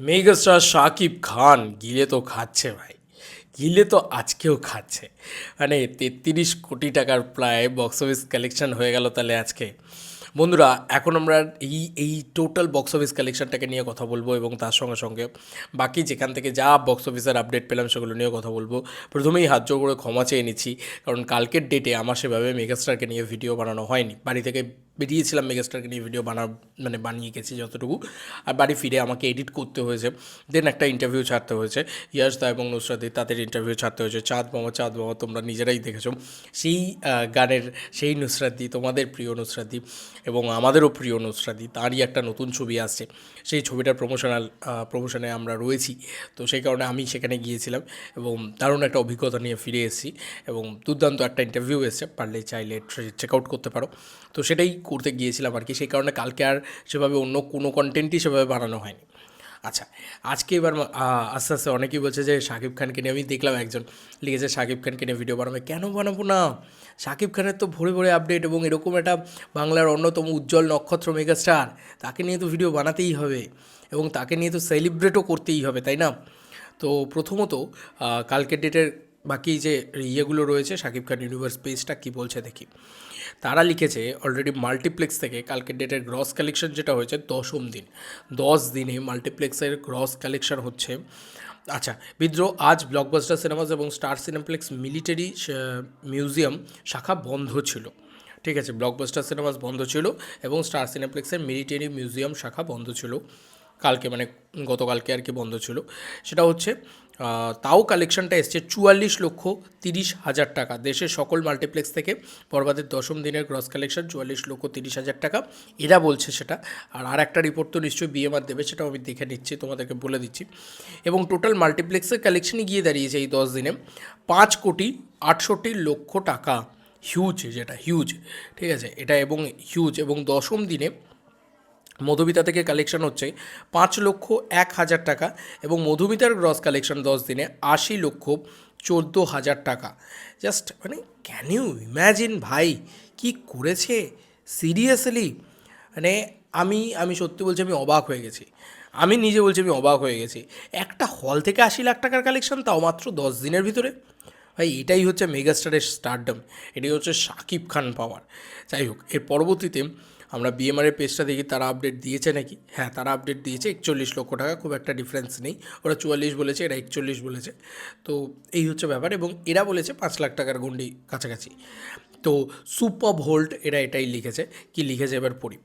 Megastar Shakib Khan, গিলে তো খাচ্ছে ভাই। গিলে তো আজকেও খাচ্ছে। মানে তেত্রিশ কোটি টাকার প্রায় বক্স অফিস কালেকশন হয়ে গেল তাহলে আজকে। বন্ধুরা, এখন আমরা এই এই টোটাল বক্স অফিস কালেকশনটাকে নিয়ে কথা বলব এবং তার সঙ্গে সঙ্গে বাকি যেখান থেকে যা বক্স অফিসের আপডেট পেলাম সেগুলো নিয়ে কথা বলব। প্রথমেই হাত জোর করে ক্ষমা চেয়ে নিচ্ছি, কারণ কালকের ডেটে আমার সেভাবে মেগাস্টারকে নিয়ে ভিডিও বানানো হয়নি। বাড়ি থেকে বেরিয়েছিলাম মেগাস্টারকে নিয়ে ভিডিও বানা মানে বানিয়ে গেছি যতটুকু। আর বাড়ি ফিরে আমাকে এডিট করতে হয়েছে। দেন একটা ইন্টারভিউ ছাড়তে হয়েছে। ইয়াস দা এবং নুসরাদি তাদের ইন্টারভিউ ছাড়তে হয়েছে। চাঁদ মামা চাঁদ মামা, তোমরা নিজেরাই দেখেছ। সেই গানের, সেই নুসরাদি তোমাদের প্রিয় নুসরাদি এবং আমাদেরও প্রিয় নুসরাদি তারই একটা নতুন ছবি আসছে। সেই ছবিটার প্রমোশনাল প্রমোশনে আমরা রয়েছি। তো সেই কারণে আমি সেখানে গিয়েছিলাম এবং দারুণ একটা অভিজ্ঞতা নিয়ে ফিরে এসেছি এবং দুর্দান্ত একটা ইন্টারভিউ এসেছে। পারলে চাইলে চেক আউট করতে পারো। তো সেটাই করতে গিয়েছিলাম আর কি, সেই কারণে কালকে আর সেভাবে অন্য কোনো কন্টেন্টই সেভাবে বানানো হয়নি। আচ্ছা আজকে এবার আস্তে আস্তে অনেকেই বলছে যে শাকিব খানকে নিয়ে, আমি দেখলাম একজন লিখেছে শাকিব খানকে নিয়ে ভিডিও বানাবে। কেন বানাবো না? শাকিব খানের তো ভরে ভরে আপডেট এবং এরকম একটা বাংলার অন্যতম উজ্জ্বল নক্ষত্র মেগাস্টার তাকে নিয়ে তো ভিডিও বানাতেই হবে এবং তাকে নিয়ে তো সেলিব্রেটও করতেই হবে, তাই না? তো প্রথমত কালকের ডেটের বাকি যে ইয়েগুলো রয়েছে শাকিব খান ইউনিভার্স পেজটা কী বলছে দেখি। তারা লিখেছে অলরেডি মাল্টিপ্লেক্স থেকে কালকের ডেটের গ্রস কালেকশন যেটা হয়েছে দশম দিন। দশ দিনে মাল্টিপ্লেক্সের গ্রস কালেকশন হচ্ছে। আচ্ছা বিদ্রোহ, আজ ব্লকবাস্টার সিনেমাস এবং স্টার সিনেপ্লেক্স মিলিটারি মিউজিয়াম শাখা বন্ধ ছিল। ঠিক আছে ব্লকবাস্টার সিনেমাস বন্ধ ছিল এবং স্টার সিনেপ্লেক্সের মিলিটারি মিউজিয়াম শাখা বন্ধ ছিল। কালকে মানে গতকালকে আর কি বন্ধ ছিল। সেটা হচ্ছে তাও কালেকশনটা এসছে চুয়াল্লিশ লক্ষ তিরিশ হাজার টাকা। দেশের সকল মাল্টিপ্লেক্স থেকে বরবাদের দশম দিনের গ্রস কালেকশন চুয়াল্লিশ লক্ষ তিরিশ হাজার টাকা। এরা বলছে সেটা, আর আর একটা রিপোর্ট তো নিশ্চয়ই বিএমআর দেবে, সেটাও আমি দেখে নিচ্ছি, তোমাদেরকে বলে দিচ্ছি। এবং টোটাল মাল্টিপ্লেক্সের কালেকশনই গিয়ে দাঁড়িয়েছে এই দশ দিনে পাঁচ কোটি আটষট্টি লক্ষ টাকা। হিউজ যেটা হিউজ ঠিক আছে? এটা এবং হিউজ এবং দশম দিনে মধুমিতা থেকে কালেকশন হচ্ছে পাঁচ লক্ষ এক হাজার টাকা এবং মধুমিতার গ্রস কালেকশন দশ দিনে আশি লক্ষ চোদ্দ হাজার টাকা। জাস্ট মানে ক্যান ইউ ইম্যাজিন ভাই কি করেছে? সিরিয়াসলি মানে আমি আমি সত্যি বলছি আমি অবাক হয়ে গেছি। আমি নিজে বলছি আমি অবাক হয়ে গেছি। একটা হল থেকে আশি লাখ টাকার কালেকশন তাও মাত্র দশ দিনের ভিতরে? ভাই, এটাই হচ্ছে মেগাস্টারের স্টারডম এটাই হচ্ছে শাকিব খান পাওয়ার যাই হোক, এর পরবর্তীতে আমরা বিএমআরের পেজটা দেখি, তারা আপডেট দিয়েছে নাকি? হ্যাঁ তারা আপডেট দিয়েছে, একচল্লিশ লক্ষ টাকা, খুব একটা ডিফারেন্স নেই। ওরা চুয়াল্লিশ বলেছে, এরা একচল্লিশ বলেছে। তো এই হচ্ছে ব্যাপার এবং এরা বলেছে পাঁচ লাখ টাকার গন্ডি কাছাকাছি। তো সুপার হোল্ড এরা এটাই লিখেছে। কি লিখেছে এবার পড়ি।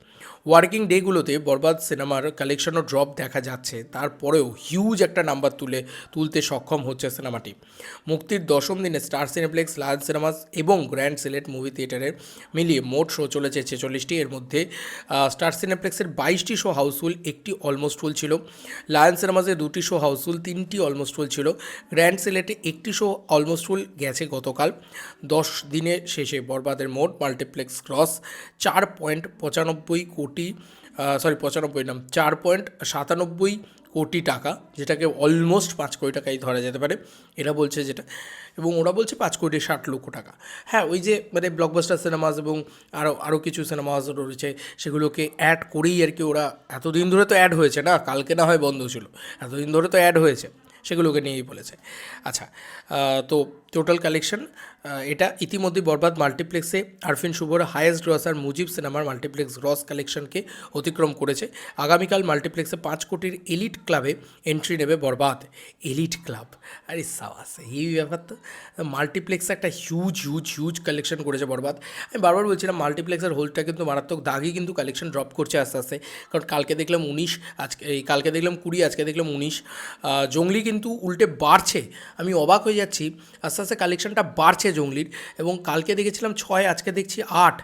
ওয়ার্কিং ডেগুলোতে বরবাদ সিনেমার কালেকশনও ড্রপ দেখা যাচ্ছে। তারপরেও হিউজ একটা নাম্বার তুলে, তুলতে সক্ষম হচ্ছে সিনেমাটি মুক্তির দশম দিনে স্টার সিনেপ্লেক্স লাল সিনেমাস এবং গ্র্যান্ড সিলেট মুভি থিয়েটারে মিলিয়ে মোট শো চলেছে ছেচল্লিশটি। এর মধ্যে আহ, স্টার সিনেপ্লেক্সের বাইশটি শো হাউসফুল একটি অলমোস্ট ফুল ছিল। লায়ন সিনেমাজে দুটি শো হাউসফুল তিনটি অলমোস্ট ফুল ছিল। গ্র্যান্ড সিলেটে একটি শো অলমোস্ট ফুল গেছে গতকাল দশ দিনে শেষে বরবাদের মোট মাল্টিপ্লেক্স ক্রস চার পয়েন্ট পঁচানব্বই কোটি সরি পঁচানব্বই নাম চার পয়েন্ট সাতানব্বই কোটি টাকা, যেটাকে অলমোস্ট পাঁচ কোটি টাকাই ধরা যেতে পারে। এরা বলছে যেটা, এবং ওরা বলছে পাঁচ কোটি ষাট লক্ষ টাকা। হ্যাঁ ওই যে মানে ব্লকবাস্টার সিনেমাস এবং আরও আরও কিছু সিনেমাস রয়েছে, সেগুলোকে অ্যাড করেই আর কি ওরা এতদিন ধরে তো অ্যাড হয়েছে না, কালকে না হয় বন্ধ ছিল, এতদিন ধরে তো অ্যাড হয়েছে, সেগুলোকে নিয়েই বলেছে। আচ্ছা তো টোটাল কালেকশন এটা ইতিমধ্যে বরবাদ মাল্টিপ্লেক্সে আরফিন শুভর হায়েস্ট গ্রসার মুজিব সিনেমার মাল্টিপ্লেক্স গ্রস কালেকশনকে অতিক্রম করেছে। আগামীকাল মাল্টিপ্লেক্সে পাঁচ কোটির এলিট ক্লাবে এন্ট্রি নেবে বরবাদ। এলিট ক্লাব আরে সাবাস, এই ব্যাপার তো মাল্টিপ্লেক্স একটা হিউজ হিউজ হিউজ কালেকশন করেছে বরবাদ। আমি বারবার বলছিলাম মাল্টিপ্লেক্সের হোলটা কিন্তু মারাত্মক দাগই কিন্তু কালেকশন ড্রপ করছে আস্তে আস্তে। কারণ কালকে দেখলাম উনিশ, আজকে, এই কালকে দেখলাম কুড়ি, আজকে দেখলাম উনিশ। জঙ্গলি কিন্তু উল্টে বাড়ছে। আমি অবাক হয়ে যাচ্ছি। আস্তে আস্তে কালেকশনটা বাড়ছে জঙ্গলির এবং কালকে দেখেছিলাম ছয়, আজকে দেখছি আট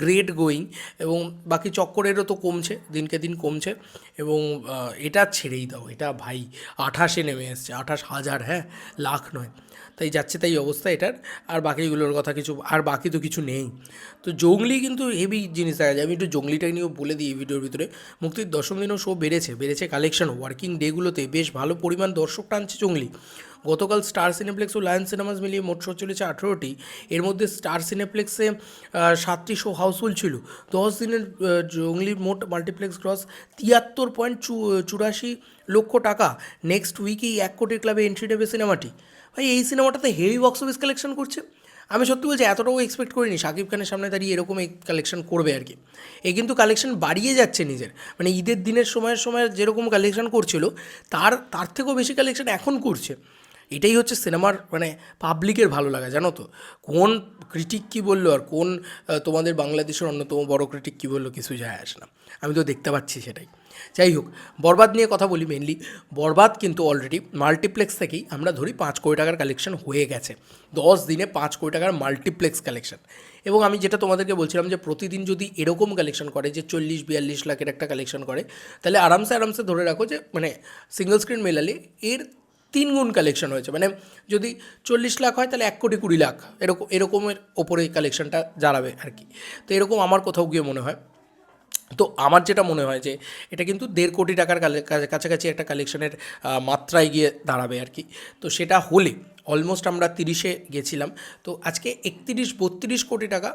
গ্রেট গোয়িং এবং বাকি চক্করেরও তো কমছে, দিনকে দিন কমছে এবং এটা ছেড়েই দাও, এটা ভাই আঠাশে নেমে এসছে, আঠাশ হাজার হ্যাঁ লাখ নয়। তাই যাচ্ছে তাই অবস্থা এটার। আর বাকিগুলোর কথা কিছু, আর বাকি তো কিছু নেই। তো জঙ্গলি কিন্তু হেভি জিনিস দেখা যায়। আমি একটু জঙ্গলিটা নিয়েও বলে দিই ভিডিওর ভিতরে। মুক্তির দশম দিনও শো বেড়েছে বেড়েছে কালেকশন ওয়ার্কিং ডেগুলোতে বেশ ভালো পরিমাণ দর্শক টানছে জঙ্গলি। গতকাল স্টার সিনেপ্লেক্স ও লায়ন সিনেমাস মিলিয়ে মোট শো চলেছে আঠেরোটি। এর মধ্যে স্টার সিনেপ্লেক্সে সাতটি শো হাউসফুল ছিল। দশ দিনের জঙ্গলির মোট মাল্টিপ্লেক্স ক্রস তিয়াত্তর পয়েন্ট চুরাশি লক্ষ টাকা। নেক্সট উইকেই এক কোটির ক্লাবে এন্ট্রি নেবে সিনেমাটি ভাই এই সিনেমাটাতে হেভি বক্স অফিস কালেকশন করছে। আমি সত্যি বলছি এতটাও এক্সপেক্ট করিনি। শাকিব খানের সামনে দাঁড়িয়ে এরকম কালেকশন করবে আর কি। এ কিন্তু কালেকশন বাড়িয়ে যাচ্ছে নিজের। মানে ঈদের দিনের সময়ের সময় যেরকম কালেকশন করছিল, তার তার থেকেও বেশি কালেকশন এখন করছে। এটাই হচ্ছে সিনেমার মানে পাবলিকের ভালো লাগা, জানো তো? কোন ক্রিটিক কী বলল আর কোন তোমাদের বাংলাদেশের অন্যতম বড় ক্রিটিক কী বলল কিছু যায় আসে না। আমি তো দেখতে পাচ্ছি সেটাই। যাই হোক, বরবাদ নিয়ে কথা বলি মেনলি বরবাদ কিন্তু অলরেডি মাল্টিপ্লেক্স থেকেই আমরা ধরি পাঁচ কোটি টাকার কালেকশন হয়ে গেছে। দশ দিনে পাঁচ কোটি টাকার মাল্টিপ্লেক্স কালেকশন এবং আমি যেটা তোমাদেরকে বলছিলাম যে প্রতিদিন যদি এরকম কালেকশন করে যে চল্লিশ, বিয়াল্লিশ লাখের একটা কালেকশন করে, তাহলে আরামসে আরামসে ধরে রাখো যে মানে সিঙ্গল স্ক্রিন মেলালে এর তিন গুণ কালেকশন হয়েছে। মানে যদি চল্লিশ লাখ হয়, তাহলে এক কোটি কুড়ি লাখ, এরকম, এরকমের ওপরে কালেকশনটা দাঁড়াবে আর কি। তো এরকম আমার কোথাও গিয়ে মনে হয়। তো আমার যেটা মনে হয় যে এটা কিন্তু দেড় কোটি টাকার কাছাকাছি একটা কালেকশনের মাত্রায় গিয়ে দাঁড়াবে আর কি। তো সেটা হলে অলমোস্ট আমরা তিরিশে গেছিলাম। তো আজকে একত্রিশ, বত্রিশ কোটি টাকা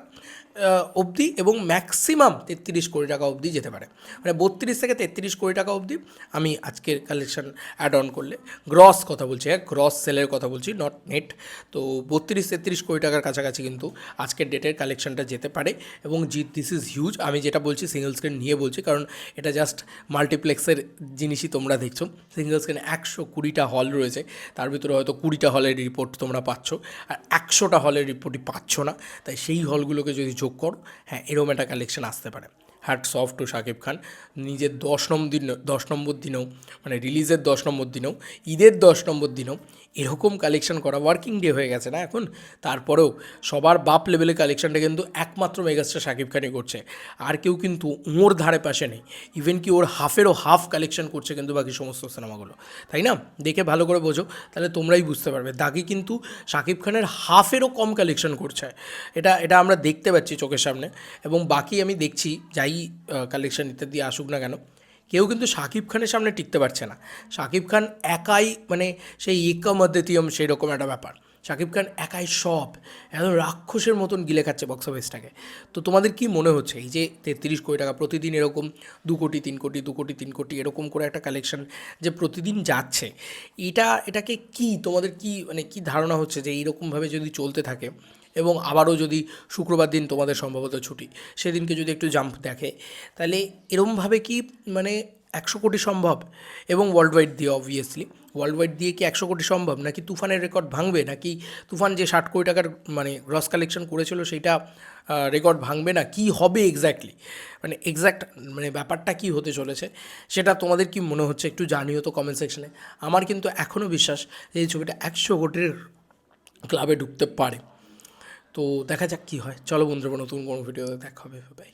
অবধি এবং ম্যাক্সিমাম তেত্রিশ কোটি টাকা অবধি যেতে পারে। মানে বত্রিশ থেকে তেত্রিশ কোটি টাকা অবধি আমি আজকের কালেকশন অ্যাড অন করলে। গ্রস কথা বলছি হ্যাঁ গ্রস সেলের কথা বলছি নট নেট তো বত্রিশ, তেত্রিশ কোটি টাকার কাছাকাছি কিন্তু আজকের ডেটের কালেকশনটা যেতে পারে এবং জি দিস ইজ হিউজ আমি যেটা বলছি সিঙ্গল স্ক্রিন নিয়ে বলছি, কারণ এটা জাস্ট মাল্টিপ্লেক্সের জিনিসই তোমরা দেখছ। সিঙ্গল স্ক্রিন একশো কুড়িটা হল রয়েছে, তার ভিতরে হয়তো কুড়িটা হলের রিপোর্ট তোমরা পাচ্ছ। আর একশোটা হলের রিপোর্টই পাচ্ছ না। তাই সেই হলগুলোকে যদি যোগ করো হ্যাঁ এরকম একটা কালেকশন আসতে পারে। হ্যাট সফট টু শাকিব খান। নিজের দশ নম্বর দিন, দশ নম্বর দিনেও মানে রিলিজের দশ নম্বর দিনেও, ঈদের দশ নম্বর দিনেও এরকম কালেকশন করা ওয়ার্কিং ডে হয়ে গেছে না এখন? তারপরেও সবার বাপ লেভেলের কালেকশনটা কিন্তু একমাত্র মেগাস্টার শাকিব খানই করছে। আর কেউ কিন্তু ওর ধারে পাশে নেই। ইভেন কি ওর হাফেরও হাফ কালেকশন করছে কিন্তু বাকি সমস্ত সিনেমাগুলো তাই না? দেখে ভালো করে বোঝো, তাহলে তোমরাই বুঝতে পারবে। দাগি কিন্তু শাকিব খানের হাফেরও কম কালেকশন করছে। এটা এটা আমরা দেখতে পাচ্ছি চোখের সামনে। এবং বাকি আমি দেখছি, যাই কালেকশন ইত্যাদি আসুক না কেন, কেউ কিন্তু শাকিব খানের সামনে টিকতে পারছে না। শাকিব খান একাই মানে সেই ইকমদ্দেতিয়ম সেই রকম একটা ব্যাপার। শাকিব খান একাই সব, একদম রাক্ষসের মতন গিলে খাচ্ছে বক্স অফিসটাকে তো তোমাদের কি মনে হচ্ছে, এই যে তেত্রিশ কোটি টাকা প্রতিদিন এরকম, দু কোটি, তিন কোটি, দু কোটি, তিন কোটি এরকম করে একটা কালেকশন যে প্রতিদিন যাচ্ছে, এটা, এটাকে কি, তোমাদের কি মানে কি ধারণা হচ্ছে যে এইরকমভাবে যদি চলতে থাকে এবং আবারও যদি শুক্রবার দিন তোমাদের সম্ভবত ছুটি, সেদিনকে যদি একটু জাম্প দেখে, তাহলে এরমভাবে কি মানে একশো কোটি সম্ভব? এবং ওয়ার্ল্ড ওয়াইড দিয়ে অবভিয়াসলি ওয়ার্ল্ড ওয়াইড দিয়ে কি একশো কোটি সম্ভব? নাকি তুফানের রেকর্ড ভাঙবে? নাকি তুফান যে ষাট কোটি টাকার মানে গ্রস কালেকশন করেছিল, সেটা রেকর্ড ভাঙবে না? কি হবে এক্স্যাক্টলি মানে এক্স্যাক্ট মানে ব্যাপারটা কি হতে চলেছে, সেটা তোমাদের কি মনে হচ্ছে? একটু জানিও তো কমেন্ট সেকশনে আমার কিন্তু এখনও বিশ্বাস যে এই ছবিটা একশো কোটির ক্লাবে ঢুকতে পারে। তো দেখা যাক কী হয়। চলো বন্ধুরা নতুন কোনো ভিডিওতে দেখা হবে বাই